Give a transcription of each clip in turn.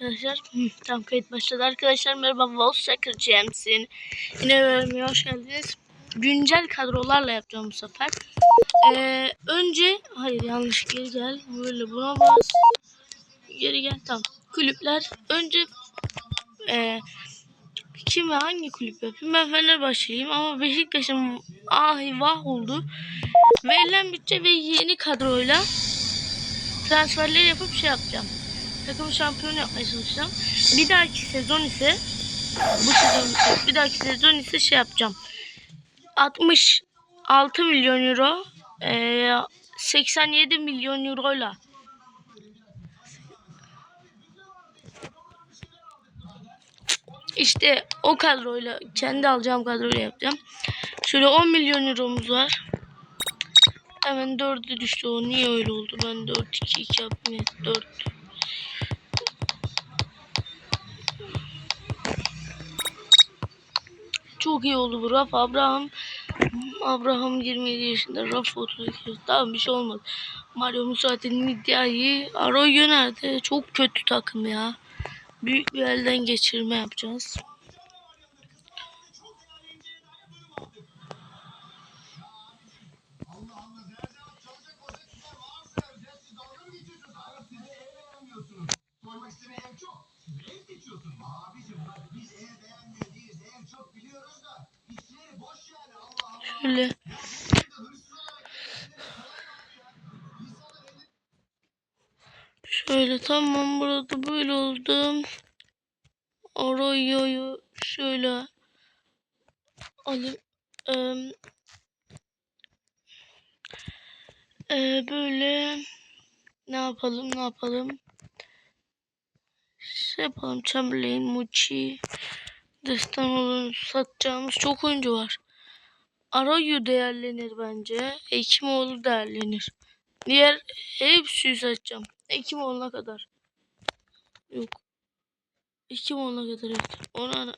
arkadaşlar. Tam kayıt başladı arkadaşlar. Merhaba Wolfshaker James'in. Yine bölümüne hoş geldiniz. Güncel kadrolarla yapacağım bu sefer. Ee, önce hayır yanlış geri gel. Böyle buna bas. Geri gel tamam. Kulüpler önce e, kim ve hangi kulüp yapayım? Ben Fenerbahçeliyim ama Beşiktaş'ın ahi vah oldu. Verilen bütçe ve yeni kadroyla transferleri yapıp şey yapacağım. Takımı şampiyon yapmaya çalışacağım. Bir dahaki sezon ise bu sezon ise bir dahaki sezon ise şey yapacağım. 66 milyon euro eee, 87 milyon euroyla işte o kadroyla kendi alacağım kadroyla yapacağım. Şöyle 10 milyon euromuz var. Hemen 4'e düştü o. Niye öyle oldu? Ben 4 2 2 yapayım. 4 Çok iyi oldu bu Raf Abraham. Abraham 27 yaşında. Raf 32 yaşında. Tamam bir şey olmaz. Mario Musati'nin iddiayı Arroyo nerede? Çok kötü takım ya. Büyük bir elden geçirme yapacağız. Allah. Şöyle tamam burada böyle oldu. Arroyo'yu şöyle alayım. Eee, eee, böyle ne yapalım ne yapalım. Şey yapalım Chamberlain, Muçi, Destanoğlu'nu satacağımız çok oyuncu var. Arroyo değerlenir bence. Ekimoğlu değerlenir. Diğer hepsini satacağım. Ekimoğlu'na kadar. Yok. Ekimoğlu'na kadar evet. Ona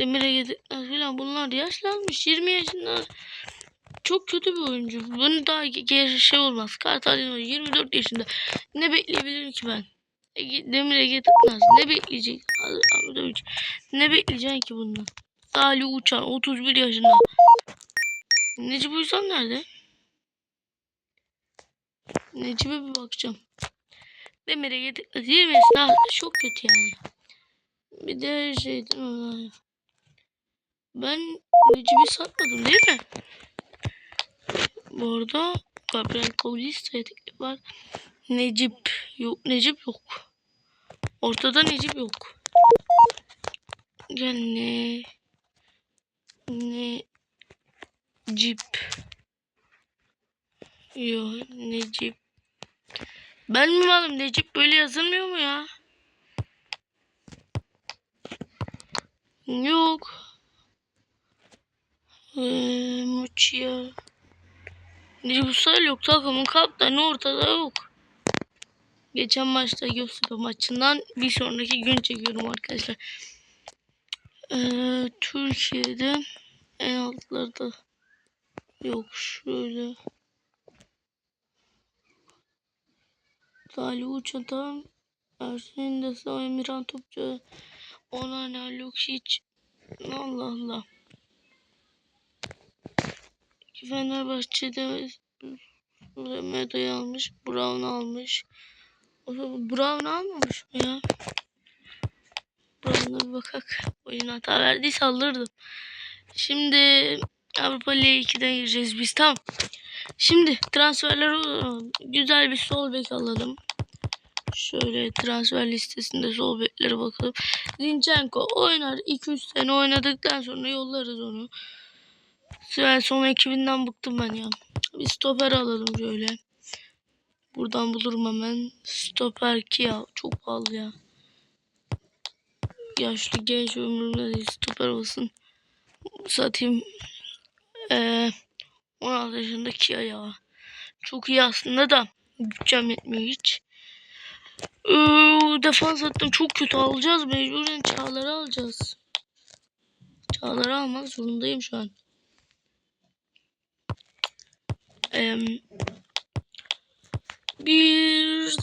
Demir'e gidikler filan bunlar yaşlanmış 20 yaşında. Çok kötü bir oyuncu. Bunu daha ge- şey olmaz. Kartalino 24 yaşında. Ne bekleyebilirim ki ben? Ege- Demir'e gitmez. Ne bekleyecek? Ne bekleyeceksin ki bundan? Salih Uçan 31 yaşında. Necip Uysal nerede? Necip'e bir bakacağım. Demir'e yedik. Yemesi daha çok kötü yani. Bir de şey ben Necip'i satmadım değil mi? Bu arada Gabriel Paulista teklif var. Necip yok. Necip yok. Ortada Necip yok. Gel ne? Necip. Yok Necip. Ben mi malım Necip böyle yazılmıyor mu ya? Yok. Ee, Muçia. Necip Uysal yok takımın kaptanı ortada yok. Geçen maçta Göztepe maçından bir sonraki gün çekiyorum arkadaşlar. Ee, Türkiye'de en altlarda yok şöyle. Salih Uçan tamam. Ersin de sağ Emirhan Topçu. Ona ne Lukic. Allah Allah. Fenerbahçe'de Meda'yı almış. Brown almış. Brown almamış mı ya? Brown'a bakak. Oyun hata verdiyse alırdım. Şimdi Avrupa Ligi 2'den gireceğiz biz. Tamam. Şimdi transferler güzel bir sol bek alalım. Şöyle transfer listesinde sol beklere bakalım. Zinchenko oynar. 2-3 sene oynadıktan sonra yollarız onu. Svensson ekibinden bıktım ben ya. Bir stoper alalım şöyle. Buradan bulurum hemen. Stoper ki ya. Çok pahalı ya. Yaşlı genç ömrümde. Stoper olsun. Satayım. Ee, 16 yaşında Kia ya. Çok iyi aslında da bütçem yetmiyor hiç. Ee, defans attım çok kötü alacağız mecburen Çağlar'ı alacağız. Çağlar'ı almak zorundayım şu an. Ee, bir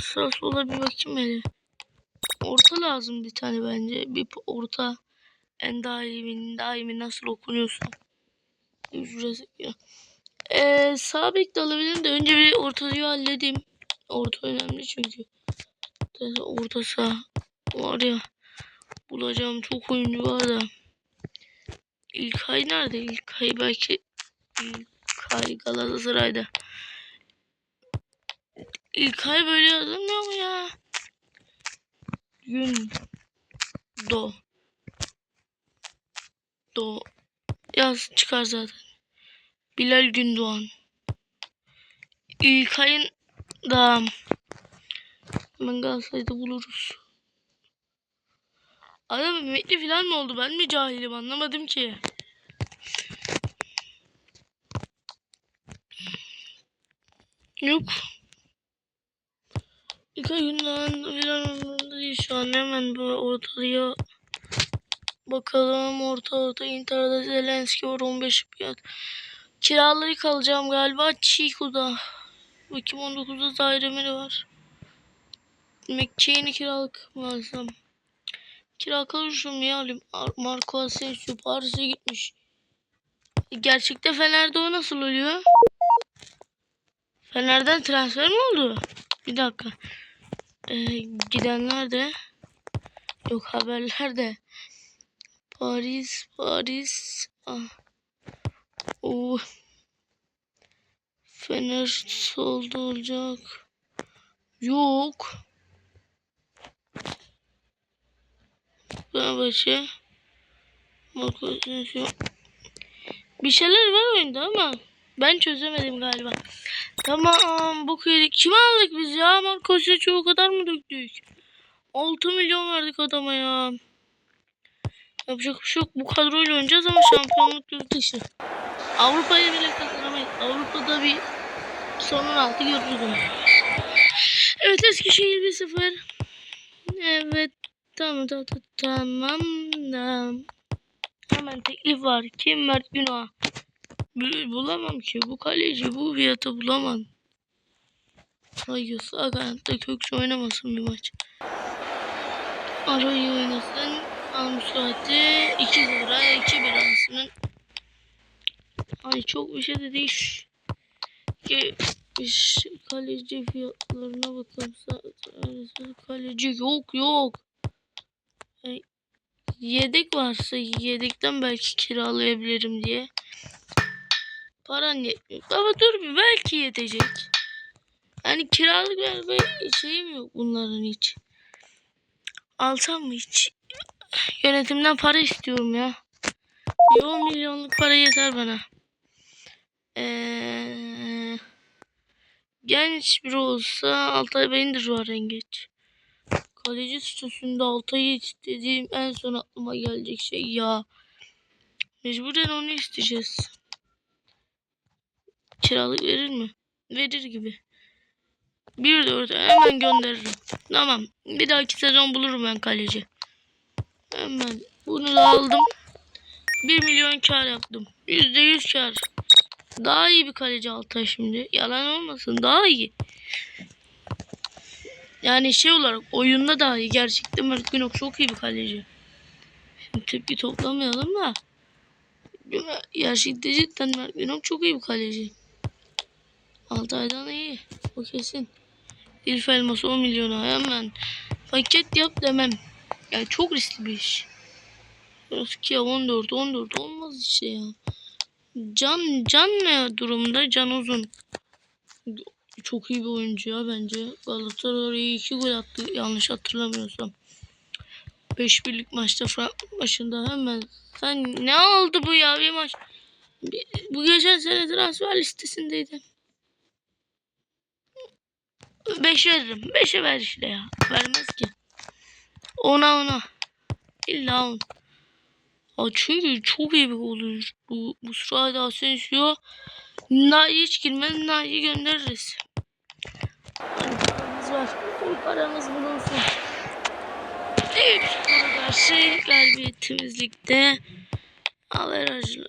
sağ sola bir bakayım hele. orta lazım bir tane bence. Bir orta en daimi, daimi nasıl okunuyorsa. Ücret. Ee, sağ bek de alabilirim de önce bir ortayı halledeyim. Orta önemli çünkü. Orta sağ var ya. Bulacağım çok oyuncu var da. İlkay nerede? İlkay belki İlkay Galatasaray'da. İlkay böyle yazılmıyor mu ya? Gün Do Do Yaz çıkar zaten. Bilal Gündoğan. İlkay'ın da hemen Galatasaray'da buluruz. Adam emekli falan mı oldu? Ben mi cahilim anlamadım ki. Yok. İlkay Gündoğan falan değil şu an hemen böyle ortaya bakalım. Orta orta Inter'da Zelenski var 15 fiyat. Kiraları kalacağım galiba Chico'da. Bakayım 19'da Zayremiri var. McCain'i kiralık mı alsam? Kira kalırım ya alayım. Ar- Marco Asensio Paris'e gitmiş. E, Gerçekte Fener'de o nasıl oluyor? Fener'den transfer mi oldu? Bir dakika. Ee, gidenler de yok haberler de Paris Paris ah. o Fener solda olacak yok Fenerbahçe Marco Asensio bir şeyler var oyunda ama ben çözemedim galiba. Tamam bu kıyılık. Kimi aldık biz ya? Marco Asensio'yu o kadar mı döktük? 6 milyon verdik adama ya. Yapacak bir şey yok. Bu kadroyla oynayacağız ama şampiyonluk yurt dışı. Avrupa'ya bile kazanamayız. Avrupa'da bir son 16 görürüz onu. Evet Eskişehir 1-0. Evet. Tamam tamam tamam. tamam. Hemen teklif var. Kim Mert Günah? Bu- Bulamam ki. Bu kaleci bu fiyatı bulamam. Hayır. Sağ kanatta Kökçü oynamasın bir maç. Arayı oynasın. Almusati 2-0'a 2-1 arasının. Ay çok bir şey de değil. Ki kaleci fiyatlarına bakalım. Kaleci yok yok. Ay, Yedek varsa yedekten belki kiralayabilirim diye. Paran yetmiyor. Baba dur bir belki yetecek. Yani kiralık verme şeyim yok bunların hiç. Alsam mı hiç? Yönetimden para istiyorum ya. Bir 10 milyonluk para yeter bana. Ee, genç biri olsa Altay Bayındır var en geç. Kaleci statüsünde Altay'ı istediğim en son aklıma gelecek şey ya. Mecburen onu isteyeceğiz. Kiralık verir mi? Verir gibi. Bir dört hemen gönderirim. Tamam. Bir dahaki sezon bulurum ben kaleci. Hemen bunu da aldım. 1 milyon kar yaptım. %100 kar. Daha iyi bir kaleci Altay şimdi. Yalan olmasın daha iyi. Yani şey olarak oyunda daha iyi. Gerçekten Mert Günok çok iyi bir kaleci. Şimdi tepki toplamayalım da. Gerçekten cidden Mert Günok çok iyi bir kaleci. Altay'dan iyi. O kesin. İlf elması 10 milyona hemen paket yap demem. Yani çok riskli bir iş. Ki 14 14 olmaz işte ya. Can Can ne durumda? Can Uzun. Çok iyi bir oyuncu ya bence. Galatasaray'a 2 gol attı yanlış hatırlamıyorsam. 5 birlik maçta Frankfurt maçında hemen sen ne oldu bu ya bir maç bu geçen sene transfer listesindeydi. 5 veririm. 5'e ver işte ya. Vermez ki. Ona ona. İlla on. Çünkü çok iyi bir oyuncu. Bu Musra'da Asensio. Na'yı hiç girmez. Na'yı göndeririz. Hani paramız var. O paramız bulunsun. Evet. Buna karşı galibiyetimizlikte averajlı.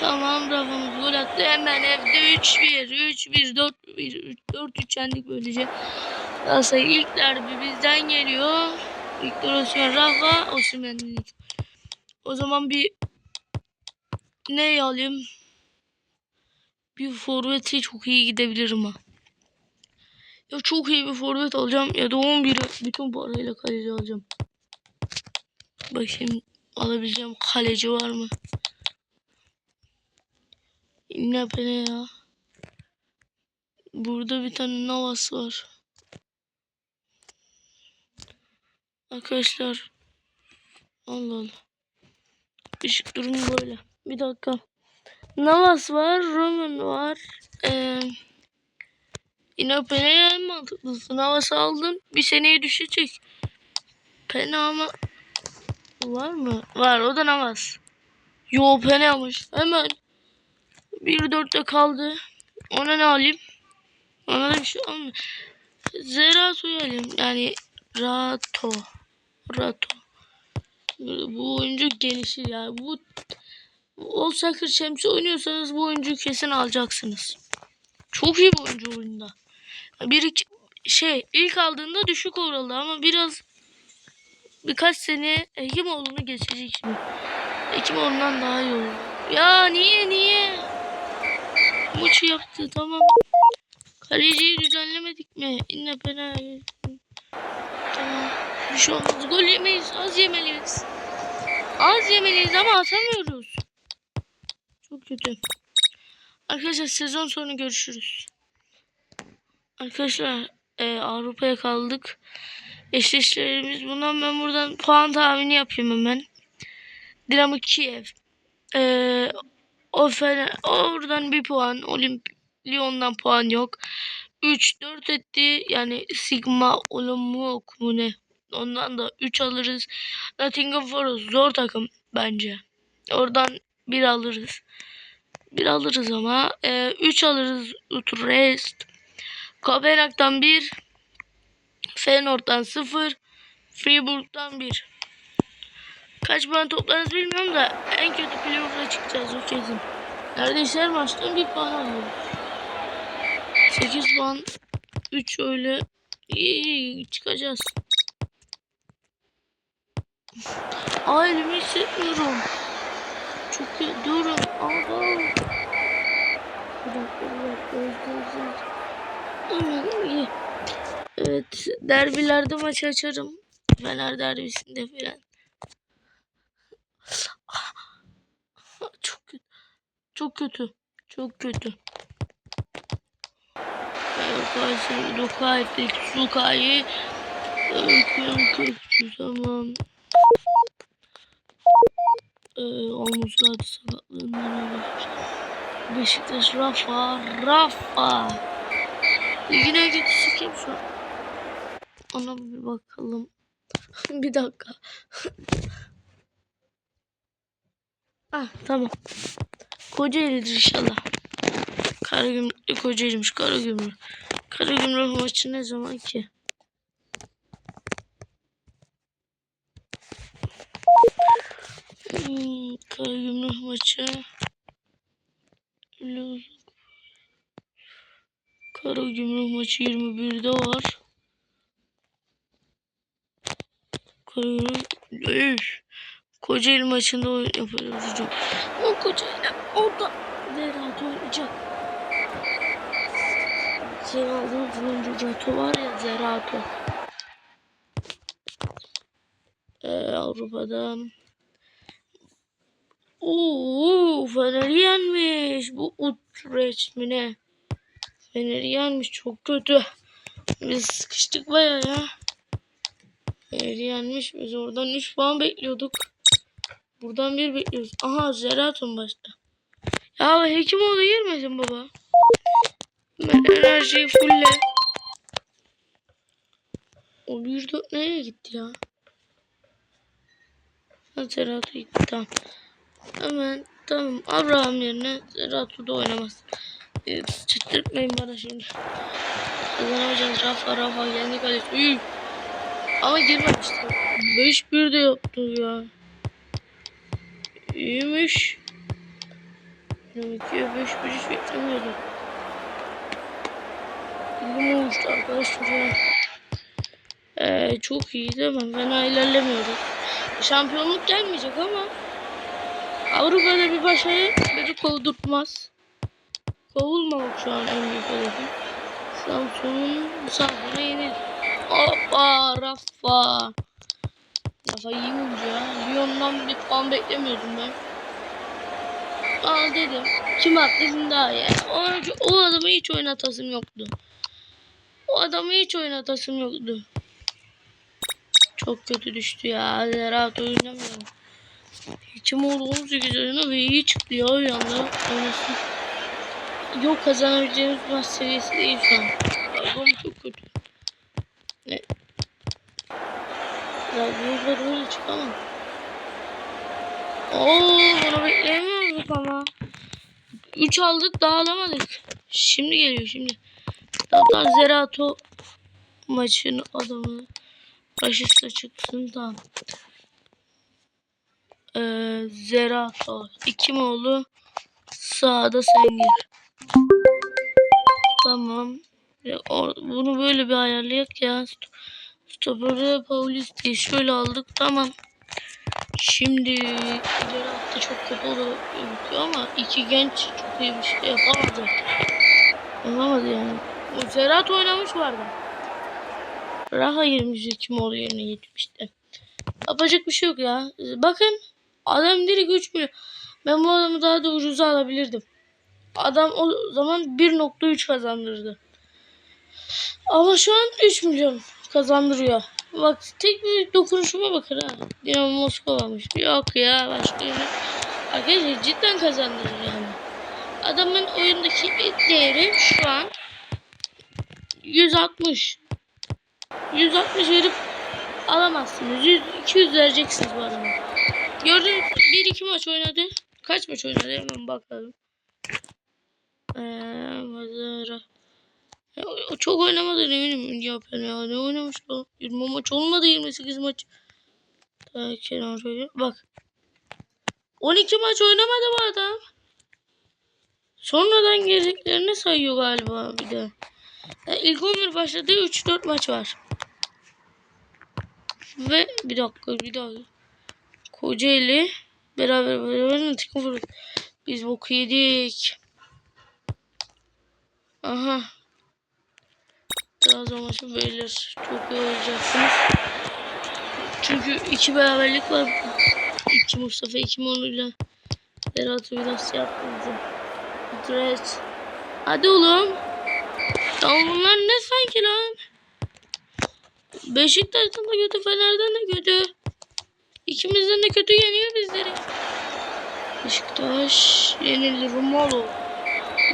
Tamam Rafa'mız gol attı. Hemen evde 3-1, 3-1, 4-1, 4-3 yendik böylece. Galatasaray ilk derbi bizden geliyor. Victor Osimhen, Rafa, Osimhen. O zaman bir ne alayım? Bir forveti çok iyi gidebilirim ha. Ya çok iyi bir forvet alacağım ya da 11'i bütün parayla kaleci alacağım. Bakayım alabileceğim kaleci var mı? Ne böyle ya? Burada bir tane Navas var. Arkadaşlar. Allah Allah. Işık durumu böyle. Bir dakika. Navas var. Roman var. Ee, İnopene en mantıklısı. Navas'ı aldım. Bir seneye düşecek. Pena ama var mı? Var. O da Navas. Yo Pena'mış. Hemen 1 4'te kaldı. Ona ne alayım? Ona da bir şey almayayım. Zerato'yu alayım. Yani Rato. Rato. Bu oyuncu gelişir ya. Bu All Soccer Champs'i oynuyorsanız bu oyuncuyu kesin alacaksınız. Çok iyi bir oyuncu oyunda. Bir iki, şey ilk aldığında düşük oralı ama biraz birkaç sene Ekimoğlu'nu geçecek şimdi. Ekimoğlu'ndan daha iyi olur. Ya niye niye? Muçi yaptı tamam. Kaleciyi düzenlemedik mi? İnne pena. Tamam. Bir şey olmaz. Gol yemeyiz. Az yemeliyiz. Az yemeliyiz ama atamıyoruz. Çok kötü. Arkadaşlar sezon sonu görüşürüz. Arkadaşlar e, Avrupa'ya kaldık. Eşleştirlerimiz bundan ben buradan puan tahmini yapayım hemen. Dinamo Kiev. E, o Fener, oradan bir puan. Olimp puan yok. 3 4 etti. Yani Sigma Olomouc mu ne? Ondan da 3 alırız. Nottingham Forest zor takım bence. Oradan 1 alırız. 1 alırız ama 3 alırız Utrecht. Kopenhag'dan 1. Feyenoord'dan 0. Fribourg'dan 1. Kaç puan toplarız bilmiyorum da en kötü playoff'a çıkacağız o kesin. Neredeyse her maçtan bir puan alıyoruz. 8 puan 3 öyle iyi, çıkacağız. Aa elimi hissetmiyorum. Çok iyi. Durun. Evet, iyi. Evet derbilerde maç açarım. Fener derbisinde filan. Çok kötü. Çok kötü. Çok kötü. Kayseri, Dokay, Sukay'ı Öyküyorum Kökçü tamam. Ee, omuzlar sakatlığından olmuş. Beşiktaş Rafa, Rafa. Yine kötüsü kim şu an? Ona bir bakalım. bir dakika. Ah tamam. Kocaeli'dir inşallah. Karagümrük Kocaeli'miş Karagümrük. Karagümrük maçı ne zaman ki? Hmm, Karagümrük maçı. Karagümrük maçı 21'de var. Karagümrük. Kocaeli maçında hocam. O Kocaeli orada Zerrat oynayacak. Senin aldığın oyuncu Rato var ya Zerato. Ee, Avrupa'dan Oo, Fener'i yenmiş. Bu Utrecht mi ne? Fener'i yenmiş. Çok kötü. Biz sıkıştık baya ya. Fener'i yenmiş. Biz oradan 3 puan bekliyorduk. Buradan bir bekliyoruz. Aha Zeraton başta. Ya Hekimoğlu girmesin baba. Ben enerjiyi fulle. O bir dört nereye gitti ya? Ha Zerato gitti tamam. Hemen tamam Abraham yerine Zerato da oynamaz. E, çıtırtmayın bana şimdi. Kazanamayacağız. Rafa Rafa kendi kalesi. Ama girmemişti. 5-1 de yaptı ya. İyiymiş. 22'ye 5 bir hiç beklemiyordum. Bilgim olmuştu arkadaşlar ya. Ee, çok iyi değil mi? Fena ilerlemiyoruz. Şampiyonluk gelmeyecek ama Avrupa'da bir başarı beni kovdurtmaz. Kovulmamak şu an en büyük hedefim. Samsun'un Samsun'a yenir. Hoppa Rafa. Rafa iyi oyuncu ya. Lyon'dan bir puan beklemiyordum ben. Aa dedim. Kim şimdi daha ya. O, o adamı hiç oynatasım yoktu. O adamı hiç oynatasım yoktu. Çok kötü düştü ya. Rahat oynamıyorum. Kim oldu 18 yaşında ve iyi çıktı ya bir anda. Oynasın. Yok kazanabileceğimiz maç seviyesi değil şu an. Adam çok kötü. Ya burada böyle çıkamam. Oo bunu beklemiyorduk ama. 3 aldık daha alamadık. Şimdi geliyor şimdi. Hatta Zerato maçın adamı başüstü çıksın tamam. Ee, Zerato. İki mi oldu? Sağda sen gir. Tamam. Bunu böyle bir ayarlayak ya. St- Stopper'ı Paulisti şöyle aldık. Tamam. Şimdi ileri hatta çok kötü oluyor ama iki genç çok iyi bir şey yapamadı. Yapamadı yani. O Serhat oynamış vardı. Raha 22 mor yerine gitmişti. Yapacak bir şey yok ya. Bakın adam direkt 3 milyon. Ben bu adamı daha da ucuza alabilirdim. Adam o zaman 1.3 kazandırdı. Ama şu an 3 milyon kazandırıyor. Bak tek bir dokunuşuma bakın ha. Dinamo Moskova'mış. Yok ya başka yere. Arkadaşlar cidden kazandırır yani. Adamın oyundaki değeri şu an 160. 160 verip alamazsınız. 100, 200 vereceksiniz bu adama. Gördünüz 1-2 maç oynadı. Kaç maç oynadı hemen bakalım. Ee, Mazara. Ya, çok oynamadı eminim Japan ya. Ne oynamış o? 20 maç olmadı 28 maç. Daha kenara bak. 12 maç oynamadı bu adam. Sonradan geleceklerini sayıyor galiba bir de. Ya ilk 11 başladı 3-4 maç var. Ve bir dakika bir dakika. Kocaeli beraber beraber takım vurdu. Biz boku yedik. Aha. Trabzon maçı beyler çok iyi olacaksınız. Çünkü iki beraberlik var. İki Mustafa iki Monu'yla Berat Uylas yaptı bize. Dres. Hadi oğlum. Ya bunlar ne sanki lan? Beşiktaş'tan da kötü, Fener'den de kötü. İkimizden de kötü yeniyor bizleri. Beşiktaş yenildi. Rumolu.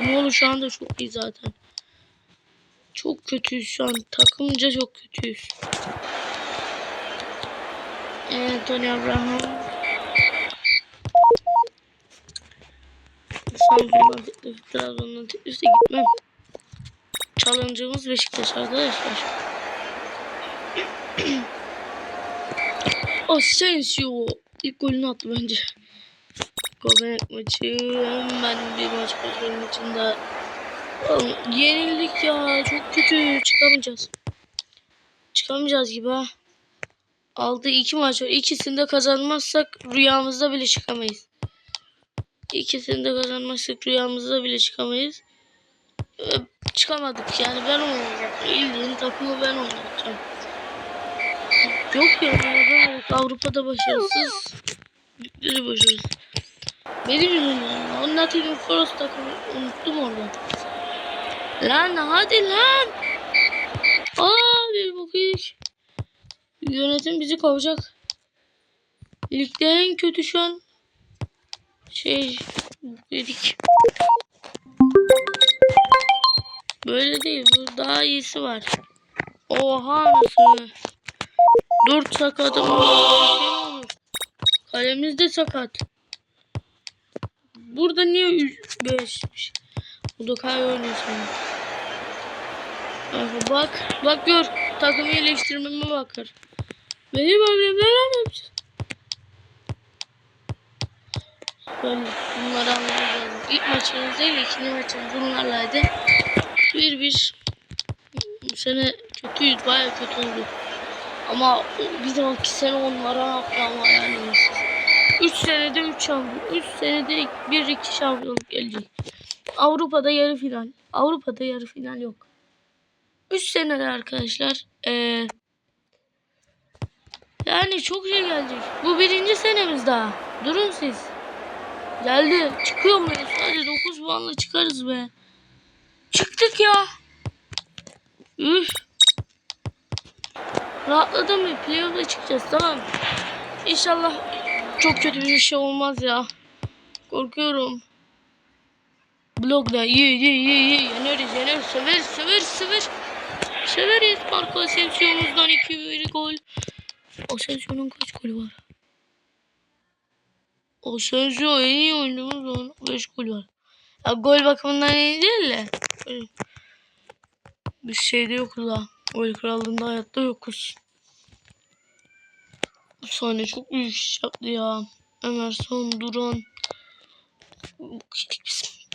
Rumolu şu anda çok iyi zaten. Çok kötüyüz şu an. Takımca çok kötüyüz. Evet, Tony Abraham. Samsun'dan teklif, Trabzon'dan teklifse gitmem. Challenge'ımız Beşiktaş arkadaşlar. Asensio ilk golünü attı bence. Kopenhag maçı hemen bir maç başlarının içinde. Oğlum, Yenildik ya çok kötü çıkamayacağız. Çıkamayacağız gibi ha. Aldı iki maç var. İkisini de kazanmazsak rüyamızda bile çıkamayız. İkisini de kazanmazsak rüyamızda bile çıkamayız. Çıkamadık yani ben oynayacağım. İldiğin takımı ben oynayacağım. Yok ya ben Avrupa'da başarısız. Ligleri başarısız. Benim yüzümden. O Nottingham Forest takımı unuttum orada. Lan hadi lan. Abi bu iş. Yönetim bizi kovacak. Ligde en kötü şu an şey dedik. Böyle değil. Bu daha iyisi var. Oha nasıl? Dört sakatım var. Kalemiz de sakat. Burada niye 5'miş? Bu da sana. Bak, bak, gör. Takımı iyileştirmeme bakar. Benim problemler hepsi. Böyle bunları anlayacağız. İlk maçımız değil, ikinci maçımız bunlarlaydı. Bir bir. Bu sene kötüyüz, baya kötü oldu. Ama bir dahaki sene onlara yapmam hayalimiz. 3 senede 3 şampiyon. 3 senede 1-2 şampiyonluk gelecek. Avrupa'da yarı final. Avrupa'da yarı final yok. 3 senede arkadaşlar. Ee, yani çok şey gelecek. Bu birinci senemiz daha. Durun siz. Geldi. Çıkıyor muyuz? Hadi 9 puanla çıkarız be. Çıktık ya. Üf. Rahatladım mı? Playoff'a çıkacağız tamam. İnşallah çok kötü bir şey olmaz ya. Korkuyorum. Blokla iyi iyi iyi iyi yeneriz yeneriz severiz severiz severiz. Severiz Marco Asensio'muzdan 2 gol. Asensio'nun kaç golü var? Asensio en iyi oyuncumuz onun 5 gol var. Ya, gol bakımından iyi değil de. böyle Bir şeyde yokuz ha. Gol krallığında hayatta yokuz. Bu sahne çok büyük iş yaptı ya. Emerson, Duran.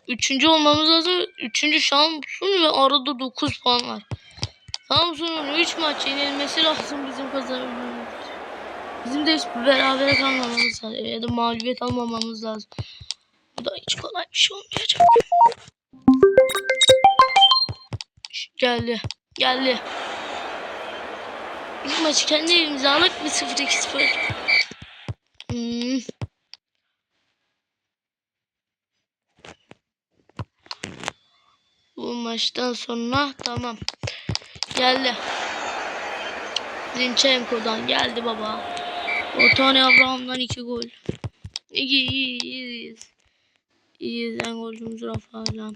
Üçüncü olmamız lazım. Üçüncü Samsun ve arada 9 puan var. Samsun'un 3 maç yenilmesi lazım bizim kazanabilmemiz. Bizim de hiç berabere kalmamamız lazım. Ya da mağlubiyet almamamız lazım. Bu da hiç kolay bir şey olmayacak. Geldi. Geldi. İlk maçı kendi evimize aldık. 1-0-2-0. Hmm. Bu maçtan sonra tamam. Geldi. Zinchenko'dan geldi baba. Otane Abraham'dan iki gol. İyi iyi iyiyiz. İyiyiz en golcümüz Rafa Alan.